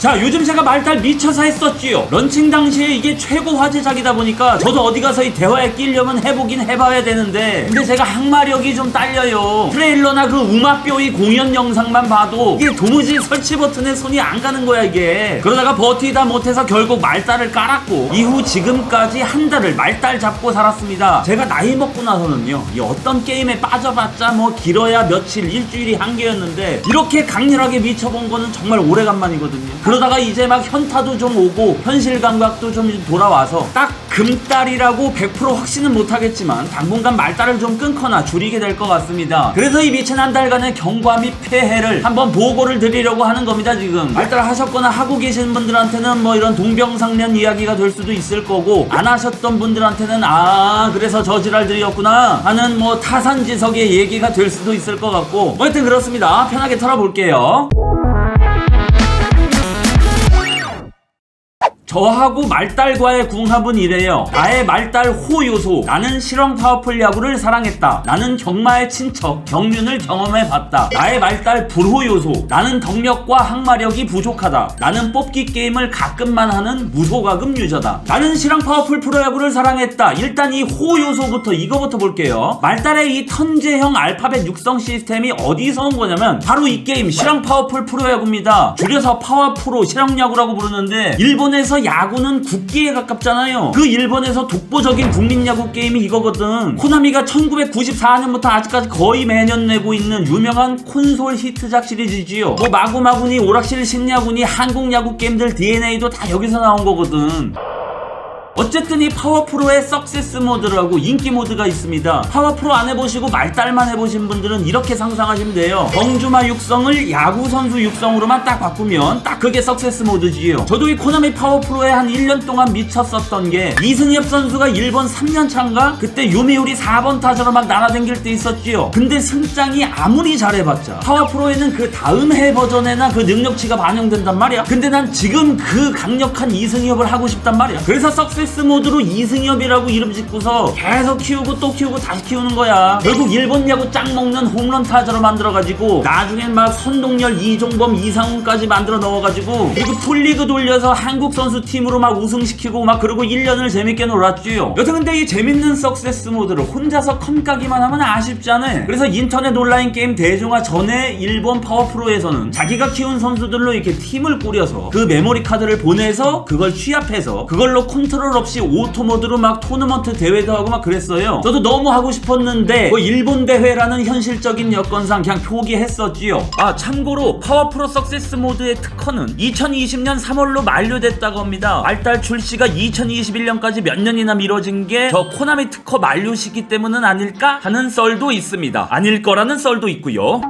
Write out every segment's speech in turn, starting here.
자 요즘 제가 말달 미쳐서 했었지요. 런칭 당시에 이게 최고 화제작이다 보니까 저도 어디 가서 이 대화에 끼려면 해보긴 해봐야 되는데 근데 제가 항마력이 좀 딸려요. 트레일러나 그 우마뼈의 공연 영상만 봐도 이게 도무지 설치 버튼에 손이 안 가는 거야 이게. 그러다가 버티다 못해서 결국 말달을 깔았고 이후 지금까지 한 달을 말달 잡고 살았습니다. 제가 나이 먹고 나서는요 이 어떤 게임에 빠져봤자 뭐 길어야 며칠 일주일이 한계였는데 이렇게 강렬하게 미쳐본 거는 정말 오래간만이거든요 그러다가 이제 막 현타도 좀 오고 현실 감각도 좀 돌아와서 딱 금달이라고 100% 확신은 못하겠지만 당분간 말달을 좀 끊거나 줄이게 될 것 같습니다. 그래서 이 미친 한 달간의 경과 및 폐해를 한번 보고를 드리려고 하는 겁니다 지금. 말달 하셨거나 하고 계신 분들한테는 뭐 이런 동병상련 이야기가 될 수도 있을 거고 안 하셨던 분들한테는 아 그래서 저지랄들이었구나 하는 뭐 타산지석의 얘기가 될 수도 있을 것 같고 뭐 하여튼 그렇습니다. 편하게 털어볼게요 저하고 말달과의 궁합은 이래요. 나의 말달 호 요소. 나는 실험 파워풀 야구를 사랑했다. 나는 경마의 친척 경륜을 경험해봤다. 나의 말달 불호 요소. 나는 덕력과 항마력이 부족하다. 나는 뽑기 게임을 가끔만 하는 무소가금 유저다. 나는 실험 파워풀 프로야구를 사랑했다. 일단 이 호 요소부터 이거부터 볼게요. 말달의 이 턴제형 알파벳 육성 시스템이 어디서 온 거냐면 바로 이 게임 실험 파워풀 프로야구입니다. 줄여서 파워프로 실험야구라고 부르는데 일본에서 야구는 국기에 가깝잖아요. 그 일본에서 독보적인 국민 야구 게임이 이거거든. 코나미가 1994년부터 아직까지 거의 매년 내고 있는 유명한 콘솔 히트작 시리즈지요. 뭐 마구마구니 오락실 신야구니 한국 야구 게임들 DNA도 다 여기서 나온 거거든. 어쨌든 이 파워프로의 석세스 모드라고 인기 모드가 있습니다. 파워프로 안 해보시고 말달만 해보신 분들은 이렇게 상상하시면 돼요. 경주마 육성을 야구 선수 육성으로만 딱 바꾸면 딱 그게 석세스 모드지요. 저도 이 코나미 파워프로에 한 1년 동안 미쳤었던 게 이승엽 선수가 일본 3년 차인가? 그때 요미우리 4번 타자로 막 날아다닐 때 있었지요. 근데 승장이 아무리 잘해봤자 파워프로에는 그 다음 해 버전에나 그 능력치가 반영된단 말이야. 근데 난 지금 그 강력한 이승엽을 하고 싶단 말이야. 그래서 석세 스 모드로 이승엽이라고 이름 짓고서 계속 키우고 또 키우고 다시 키우는 거야. 결국 일본 야구 짱 먹는 홈런 타자로 만들어가지고 나중엔 막 선동열, 이종범, 이상훈까지 만들어 넣어가지고 그리고 풀리그 돌려서 한국 선수 팀으로 막 우승시키고 막 그러고 1년을 재밌게 놀았지요. 여튼 근데 이 재밌는 석세스 모드를 혼자서 컴까기만 하면 아쉽잖아. 그래서 인터넷 온라인 게임 대중화 전에 일본 파워프로에서는 자기가 키운 선수들로 이렇게 팀을 꾸려서 그 메모리 카드를 보내서 그걸 취합해서 그걸로 컨트롤 없이 오토 모드로 막 토너먼트 대회도 하고 막 그랬어요. 저도 너무 하고 싶었는데 뭐 일본 대회라는 현실적인 여건상 그냥 포기했었지요. 아 참고로 파워프로 석세스 모드의 특허는 2020년 3월로 만료됐다고 합니다. 말달 출시가 2021년까지 몇 년이나 미뤄진 게 저 코나미 특허 만료 시기 때문은 아닐까 하는 썰도 있습니다. 아닐 거라는 썰도 있고요.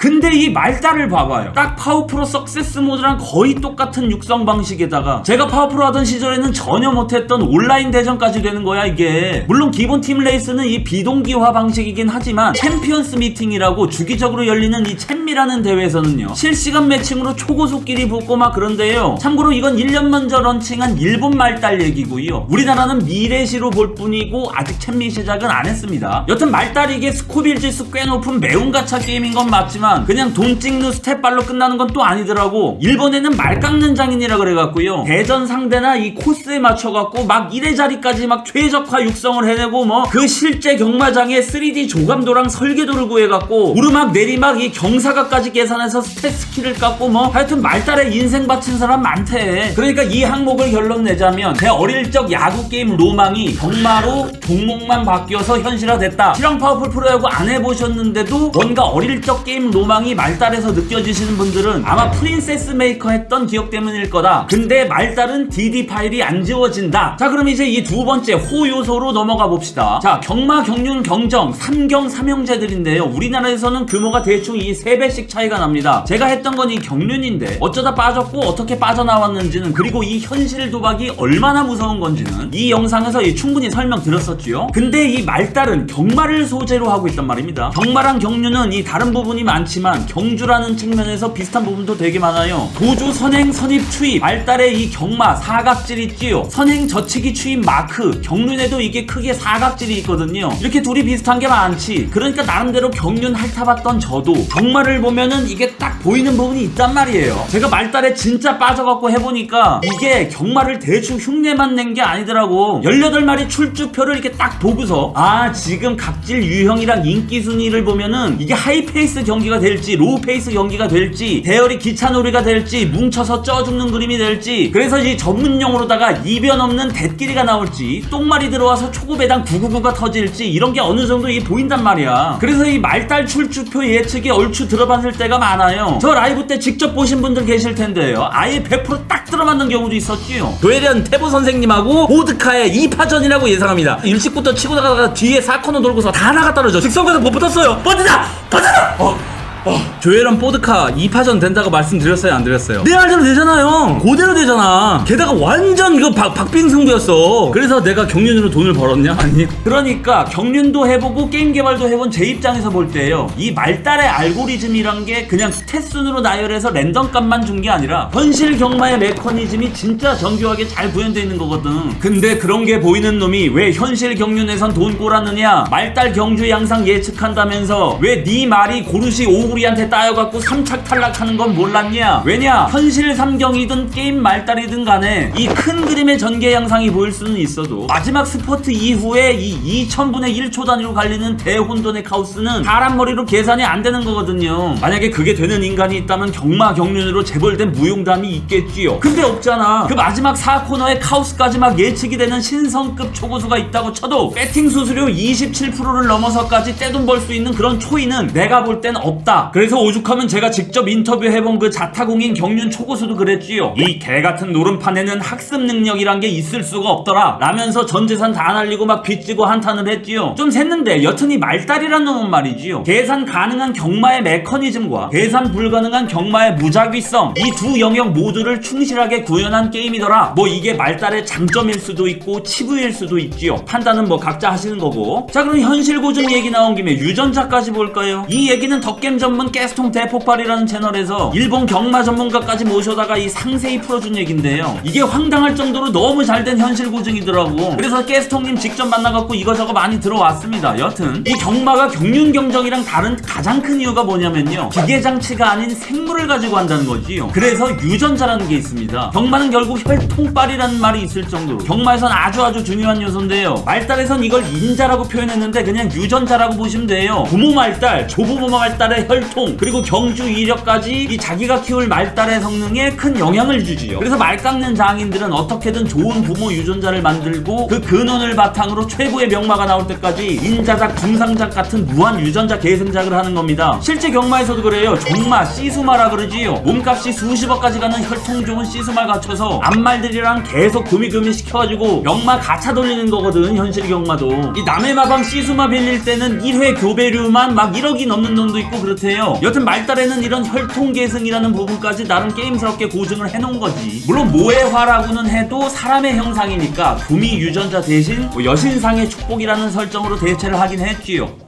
근데 이 말달을 봐봐요. 딱 파워프로 석세스 모드랑 거의 똑같은 육성 방식에다가 제가 파워프로 하던 시절에는 전혀 못했던 온라인 대전까지 되는 거야 이게. 물론 기본 팀 레이스는 이 비동기화 방식이긴 하지만 챔피언스 미팅이라고 주기적으로 열리는 이 챔미라는 대회에서는요. 실시간 매칭으로 초고속끼리 붙고 막 그런데요. 참고로 이건 1년 먼저 런칭한 일본 말달 얘기고요. 우리나라는 미래시로 볼 뿐이고 아직 챔미 시작은 안 했습니다. 여튼 말달 이게 스코빌 지수 꽤 높은 매운 가차 게임인 건 맞지만 그냥 돈 찍는 스텝발로 끝나는 건 또 아니더라고. 일본에는 말 깎는 장인이라 그래갖고요. 대전 상대나 이 코스에 맞춰갖고 막 1회 자리까지 막 최적화 육성을 해내고 뭐 그 실제 경마장에 3D 조감도랑 설계도를 구해갖고 오르막 내리막 이 경사각까지 계산해서 스탯 스킬을 깎고 뭐 하여튼 말달에 인생 바친 사람 많대. 그러니까 이 항목을 결론 내자면 제 어릴 적 야구 게임 로망이 경마로 종목만 바뀌어서 현실화됐다. 실형 파워풀 프로야구 안 해보셨는데도 뭔가 어릴 적 게임 로망이 말달에서 느껴지시는 분들은 아마 프린세스 메이커 했던 기억 때문일 거다. 근데 말달은 DD 파일이 안 지워진다. 자 그럼 이제 이 두 번째 호 요소로 넘어가 봅시다. 자 경마, 경륜, 경정, 삼경, 삼형제들인데요. 우리나라에서는 규모가 대충 이 3배씩 차이가 납니다. 제가 했던 건 이 경륜인데 어쩌다 빠졌고 어떻게 빠져나왔는지는 그리고 이 현실 도박이 얼마나 무서운 건지는 이 영상에서 이 충분히 설명드렸었지요. 근데 이 말달은 경마를 소재로 하고 있단 말입니다. 경마랑 경륜은 이 다른 부분이 많지만 않지만 경주라는 측면에서 비슷한 부분도 되게 많아요. 도주 선행 선입 추입 말달의 이 경마 사각질 있지요. 선행 저치기 추입 마크 경륜에도 이게 크게 사각질이 있거든요. 이렇게 둘이 비슷한 게 많지. 그러니까 나름대로 경륜 핥아봤던 저도 경마를 보면은 이게 딱 보이는 부분이 있단 말이에요. 제가 말달에 진짜 빠져갖고 해보니까 이게 경마를 대충 흉내만 낸 게 아니더라고. 18마리 출주표를 이렇게 딱 보고서 아 지금 각질 유형이랑 인기 순위를 보면은 이게 하이페이스 경기가 될지 로우 페이스 경기가 될지 대열이 기차놀이가 될지 뭉쳐서 쪄 죽는 그림이 될지 그래서 이 전문용어로다가 이변 없는 대끼리가 나올지 똥말이 들어와서 초급배당 999가 터질지 이런 게 어느 정도 이 보인단 말이야. 그래서 이 말달 출주표 예측이 얼추 들어봤을 때가 많아요. 저 라이브 때 직접 보신 분들 계실 텐데요. 아예 100%딱 들어맞는 경우도 있었지요. 조혜련 태보 선생님하고 보드카의 2파전이라고 예상합니다. 일찍부터 치고 나가다가 뒤에 4코너 돌고서 다 나가 떨어져. 직선에서 못 붙었어요. 버티자! 버티자! 어. 어, 조엘은 보드카 2파전 된다고 말씀드렸어요 안 드렸어요? 내 알대로 되잖아요. 고대로 되잖아. 게다가 완전 이거 박, 박빙승부였어. 그래서 내가 경륜으로 돈을 벌었냐? 아니 그러니까 경륜도 해보고 게임 개발도 해본 제 입장에서 볼 때예요. 이 말달의 알고리즘이란 게 그냥 스탯순으로 나열해서 랜덤값만 준 게 아니라 현실 경마의 메커니즘이 진짜 정교하게 잘 구현되어 있는 거거든. 근데 그런 게 보이는 놈이 왜 현실 경륜에선 돈 꼬라느냐? 말달 경주 양상 예측한다면서 왜 네 말이 고르시 5 우리한테 따여갖고 3차 탈락하는 건 몰랐냐? 왜냐? 현실 삼경이든 게임 말다리든 간에 이 큰 그림의 전개 양상이 보일 수는 있어도 마지막 스퍼트 이후에 이 2천분의 1초 단위로 갈리는 대혼돈의 카오스는 사람 머리로 계산이 안 되는 거거든요. 만약에 그게 되는 인간이 있다면 경마경륜으로 재벌된 무용담이 있겠지요. 근데 없잖아. 그 마지막 4코너의 카오스까지 막 예측이 되는 신성급 초고수가 있다고 쳐도 배팅 수수료 27%를 넘어서까지 떼돈 벌 수 있는 그런 초이는 내가 볼 땐 없다. 다. 그래서 오죽하면 제가 직접 인터뷰해본 그 자타공인 경륜 초고수도 그랬지요. 이 개 같은 노름판에는 학습 능력이란 게 있을 수가 없더라. 라면서 전 재산 다 날리고 막 빚지고 한탄을 했지요. 좀 샜는데 여튼 이 말달이란 놈은 말이지요. 계산 가능한 경마의 메커니즘과 계산 불가능한 경마의 무작위성 이 두 영역 모두를 충실하게 구현한 게임이더라. 뭐 이게 말달의 장점일 수도 있고 치부일 수도 있지요. 판단은 뭐 각자 하시는 거고. 자 그럼 현실 고증 얘기 나온 김에 유전자까지 볼까요? 이 얘기는 덕겜 전문 가스통 대폭발이라는 채널에서 일본 경마 전문가까지 모셔다가 이 상세히 풀어준 얘긴데요. 이게 황당할 정도로 너무 잘된 현실 고증이더라고. 그래서 가스통님 직접 만나갖고 이거저거 많이 들어왔습니다. 여튼 이 경마가 경륜 경정이랑 다른 가장 큰 이유가 뭐냐면요. 기계 장치가 아닌 생물을 가지고 한다는 거지요. 그래서 유전자라는 게 있습니다. 경마는 결국 혈통빨이라는 말이 있을 정도로 경마에선 아주 아주 중요한 요소인데요. 말달에선 이걸 인자라고 표현했는데 그냥 유전자라고 보시면 돼요. 부모 말달, 조부모 말달의 혈 통, 그리고 경주 이력까지 이 자기가 키울 말달의 성능에 큰 영향을 주지요. 그래서 말 깎는 장인들은 어떻게든 좋은 부모 유전자를 만들고 그 근원을 바탕으로 최고의 명마가 나올 때까지 인자작, 중상작 같은 무한 유전자 계승작을 하는 겁니다. 실제 경마에서도 그래요. 종마, 씨수마라 그러지요. 몸값이 수십억까지 가는 혈통 좋은 씨수말 갖춰서 암말들이랑 계속 금이금이 시켜가지고 명마 가차 돌리는 거거든 현실 경마도. 이 남의 마방 씨수마 빌릴 때는 1회 교배료만 막 1억이 넘는 놈도 있고 그렇대 요. 여튼 말달에는 이런 혈통 계승이라는 부분까지 나름 게임스럽게 고증을 해놓은 거지. 물론 모해화라고는 해도 사람의 형상이니까 구미 유전자 대신 뭐 여신상의 축복이라는 설정으로 대체를 하긴 했지요.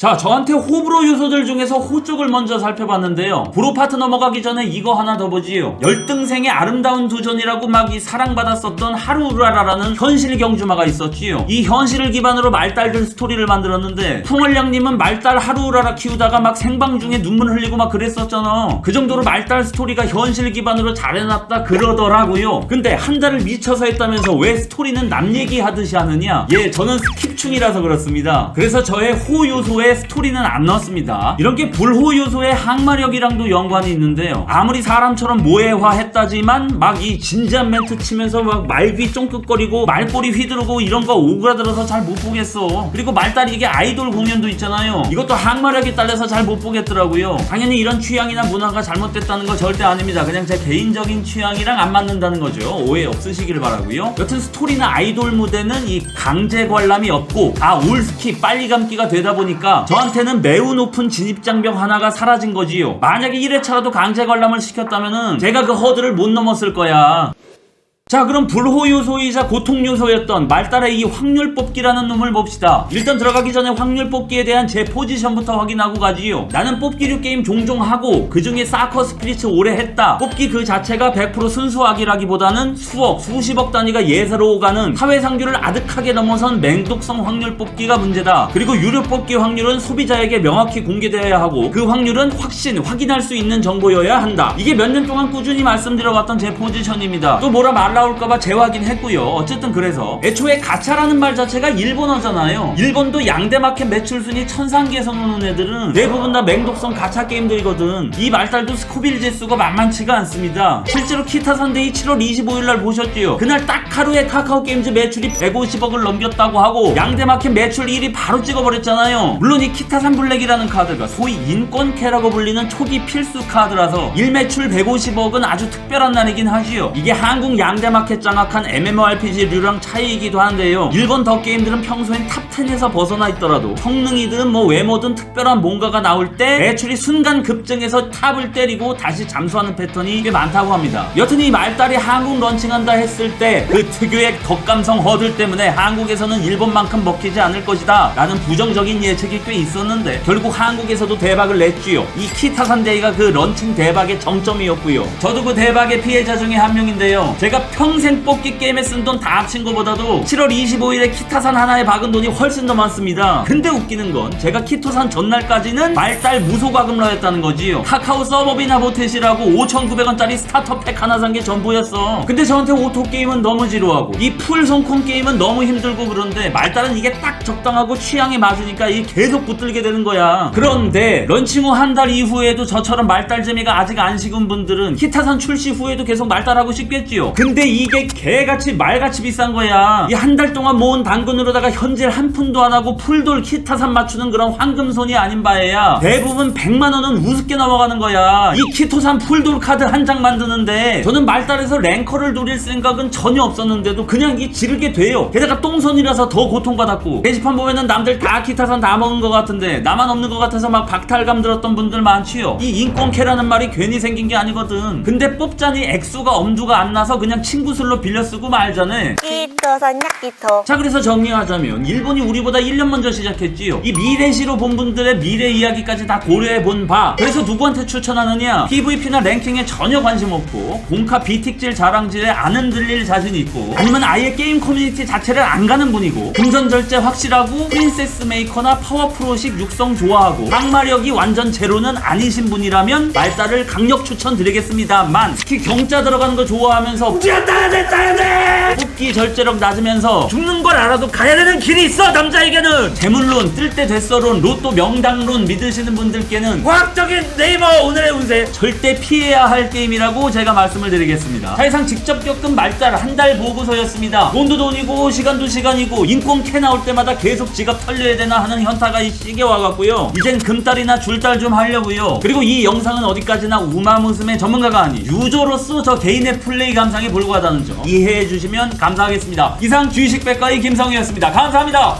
자, 저한테 호불호 요소들 중에서 호 쪽을 먼저 살펴봤는데요. 브로 파트 넘어가기 전에 이거 하나 더 보지요. 열등생의 아름다운 도전이라고 막 이 사랑받았었던 하루라라라는 현실 경주마가 있었지요. 이 현실을 기반으로 말달들 스토리를 만들었는데 풍월량님은 말달 하루라라 키우다가 막 생방 중에 눈물 흘리고 막 그랬었잖아. 그 정도로 말달 스토리가 현실 기반으로 잘 해놨다 그러더라고요. 근데 한 달을 미쳐서 했다면서 왜 스토리는 남 얘기하듯이 하느냐? 예, 저는 스킵충이라서 그렇습니다. 그래서 저의 호 요소에 스토리는 안 넣었습니다. 이런 게 불호 요소의 항마력이랑도 연관이 있는데요. 아무리 사람처럼 모해화했다지만 막 이 진지한 멘트 치면서 막 말귀 쫑긋거리고 말꼬리 휘두르고 이런 거 오그라들어서 잘 못 보겠어. 그리고 말달이 이게 아이돌 공연도 있잖아요. 이것도 항마력이 딸려서 잘 못 보겠더라고요. 당연히 이런 취향이나 문화가 잘못됐다는 거 절대 아닙니다. 그냥 제 개인적인 취향이랑 안 맞는다는 거죠. 오해 없으시길 바라고요. 여튼 스토리나 아이돌 무대는 이 강제 관람이 없고 아 올스키 빨리 감기가 되다 보니까 저한테는 매우 높은 진입 장벽 하나가 사라진 거지요. 만약에 1회차라도 강제 관람을 시켰다면은 제가 그 허들을 못 넘었을 거야. 자 그럼 불호 요소이자 고통 요소였던 말달의 이 확률 뽑기라는 놈을 봅시다. 일단 들어가기 전에 확률 뽑기에 대한 제 포지션부터 확인하고 가지요. 나는 뽑기류 게임 종종 하고 그 중에 사커 스피리츠 오래 했다. 뽑기 그 자체가 100% 순수하기라기보다는 수억, 수십억 단위가 예사로 오가는 사회상규를 아득하게 넘어선 맹독성 확률 뽑기가 문제다. 그리고 유료 뽑기 확률은 소비자에게 명확히 공개되어야 하고 그 확률은 확신, 확인할 수 있는 정보여야 한다. 이게 몇 년 동안 꾸준히 말씀드려왔던 제 포지션입니다. 또 뭐라 말 나올까봐 재확인했고요. 어쨌든 그래서 애초에 가차라는 말 자체가 일본어잖아요. 일본도 양대 마켓 매출 순위 천상계에서 노는 애들은 대부분 다 맹독성 가차 게임들이거든. 이 말달도 스코빌 지수가 만만치가 않습니다. 실제로 키타 선데이 7월 25일 날 보셨지요. 그날 딱 하루에 카카오 게임즈 매출이 150억을 넘겼다고 하고 양대 마켓 매출 1위 바로 찍어버렸잖아요. 물론 이 키타산 블랙이라는 카드가 소위 인권캐라고 불리는 초기 필수 카드라서 일 매출 150억은 아주 특별한 날이긴 하지요. 이게 한국 양대 마켓 장악한 MMORPG류랑 차이이기도 한데요. 일본 더 게임들은 평소엔 탑10에서 벗어나 있더라도 성능이든 뭐 외모든 특별한 뭔가가 나올 때 매출이 순간 급증해서 탑을 때리고 다시 잠수하는 패턴이 꽤 많다고 합니다. 여튼 이 말달이 한국 런칭한다 했을 때 그 특유의 덕감성 허들 때문에 한국에서는 일본만큼 먹히지 않을 것이다 라는 부정적인 예측이 꽤 있었는데 결국 한국에서도 대박을 냈지요. 이 키타산데이가 그 런칭 대박의 정점이었고요. 저도 그 대박의 피해자 중에 한 명인데요. 제가 평생 뽑기 게임에 쓴 돈 다 합친 것보다도 7월 25일에 키타산 하나에 박은 돈이 훨씬 더 많습니다. 근데 웃기는 건 제가 키토산 전날까지는 말달 무소과금러였다는 거지요. 카카오 서버비나 보텟이라고 5,900원짜리 스타터 팩 하나 산 게 전부였어. 근데 저한테 오토 게임은 너무 지루하고 이풀 손콩 게임은 너무 힘들고 그런데 말달은 이게 딱 적당하고 취향에 맞으니까 이 계속 붙들게 되는 거야. 그런데 런칭 후 한 달 이후에도 저처럼 말달 재미가 아직 안 식은 분들은 히타산 출시 후에도 계속 말달하고 싶겠지요. 근데 이게 개같이 말같이 비싼 거야. 이 한 달 동안 모은 당근으로다가 현질 한 푼도 안 하고 풀돌 키타산 맞추는 그런 황금손이 아닌 바에야 대부분 100만 원은 우습게 넘어가는 거야. 이 키토산 풀돌 카드 한 장 만드는데 저는 말달에서 랭커를 노릴 생각은 전혀 없었는데도 그냥 이 지르게 돼요. 게다가 똥손이라서 더 고통받았고 게시판 보면은 남들 다 키타산 다 먹은 것 같은데 나만 없는 것 같아서 막 박탈감 들었던 분들 많지요. 이 인권캐라는 말이 괜히 생긴 게 아니거든. 근데 뽑자니 액수가 엄두가 안 나서 그냥 친구 술로 빌려 쓰고 말자네. 끼토 선약끼토 자 그래서 정리하자면 일본이 우리보다 1년 먼저 시작했지요. 이 미래시로 본 분들의 미래 이야기까지 다 고려해 본 바. 그래서 누구한테 추천하느냐? PVP나 랭킹에 전혀 관심 없고 공카 비틱질 자랑질에 안 흔들릴 자신 있고 아니면 아예 게임 커뮤니티 자체를 안 가는 분이고 금전 절제 확실하고 프린세스 메이커나 파워 프로식 육성 좋아하고 항마력이 완전 제로는 아니신 분이라면 말달을 강력 추천드리겠습니다만 특히 경자 들어가는 거 좋아하면서 뛰었다 됐다 돼. 뽑기 절제력 낮으면서 죽는 걸 알아도 가야 되는 길이 있어 남자에게는. 재물론 뜰때 됐어론 로또 명당론 믿으시는 분들께는 과학적인 네이버 오늘의 운세. 절대 피해야 할 게임이라고 제가 말씀을 드리겠습니다. 사실상 직접 겪은 말달 한 달 보고서였습니다. 돈도 돈이고 시간도 시간이고 인권 캐 나올 때마다 계속 지갑 털려야 되나 하는 현타가 이 시게 와갖고요. 이젠 금달이나 줄달 좀 하려고요. 그리고 이 영상은 어디까지나 우마무스의 전문가가 아닌 유저로서 저 개인의 플레이 감상에 불과 하다는 점 이해해 주시면 감사하겠습니다. 이상 주식백과의 김성희였습니다. 감사합니다